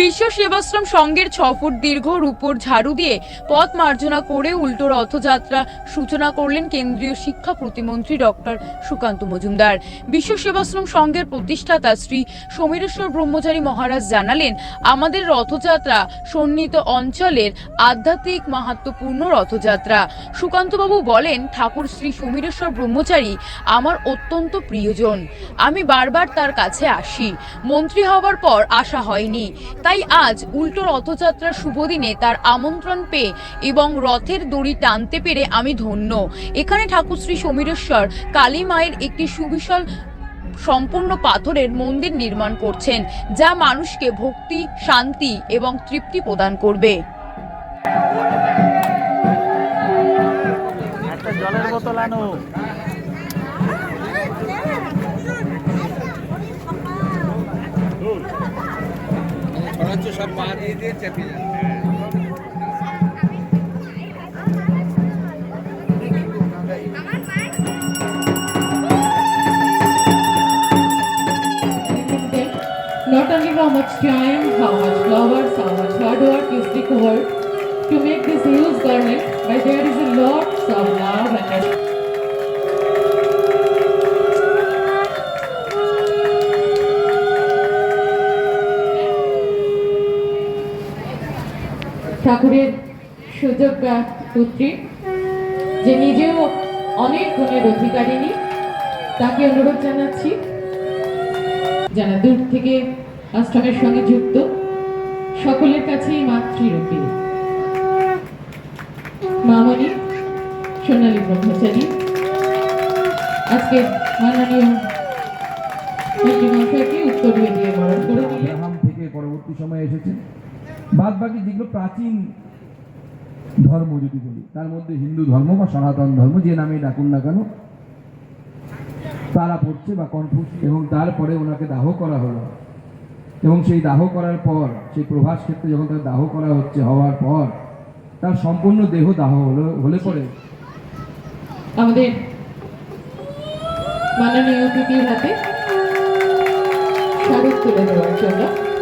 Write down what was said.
বিশ্ব সেবাশ্রম সংঘের ছ ফুট দীর্ঘ রূপোর ঝাড়ু দিয়ে পথ মার্জনা করে উল্টো রথযাত্রা সূচনা করলেন কেন্দ্রীয় শিক্ষা প্রতিমন্ত্রী ডক্টর সুকান্ত মজুমদার। বিশ্ব সেবাশ্রম সংঘের প্রতিষ্ঠাতা শ্রী সমীরেশ্বর ব্রহ্মচারী মহারাজ জানালেন, আমাদের রথযাত্রা সন্নিহিত অঞ্চলের আধ্যাত্মিক মাহাত্মপূর্ণ রথযাত্রা। সুকান্তবাবু বলেন, ঠাকুর শ্রী সমীরেশ্বর ব্রহ্মচারী আমার অত্যন্ত প্রিয়জন। আমি বারবার তার কাছে আসি। মন্ত্রী হওয়ার পর আসা হয়নি। তাই আজ উল্টো রথযাত্রার শুভ দিনে তার আমন্ত্রণ পেয়ে এবং রথের দড়ি টানতে পেরে আমি ধন্য। এখানে ঠাকুর শ্রী সমীরেশ্বর কালী মায়ের একটি সুবিশাল সম্পূর্ণ পাথরের মন্দির নির্মাণ করছেন, যা মানুষকে ভক্তি, শান্তি এবং তৃপ্তি প্রদান করবে। জলের বোতল আনো। সব পা দিয়ে দিয়ে চেপে যায় Not only how much time, how much flowers, how much hard work is required to make this huge garment, but there is a lot of love and ঠাকুরের সুযোগ্যা পুত্রী, যে নিজেও অনেক গুণের অধিকারিণী, তাকে অনুরোধ জানাচ্ছি যারা দূর থেকে আশ্রমের সঙ্গে যুক্ত, সকলের কাছেই মাতৃরূপী। মামনি সোনালী ব্রহ্মচারী, আজকে মাননীয় মন্ত্রী উত্তরীয় দিয়ে বরণ করে থেকে পরবর্তী এসেছে বাদ বাকি যেগুলো প্রাচীন ধর্ম যদি বলি, তার মধ্যে হিন্দু ধর্ম বা সনাতন ধর্ম, যে নামে ডাকুন না কেন, তারা পড়ছে বা কনফুস এবং তারপরে ওনাকে দাহ করা হলো। এবং সেই দাহ করার পর, সেই প্রভাস ক্ষেত্রে যখন তার দাহ করা হচ্ছে হওয়ার পর, তার সম্পূর্ণ দেহ দাহ হলো, হলে পরে। আমাদের মাননীয় হাতে স্মারক তুলে দেওয়ার জন্য।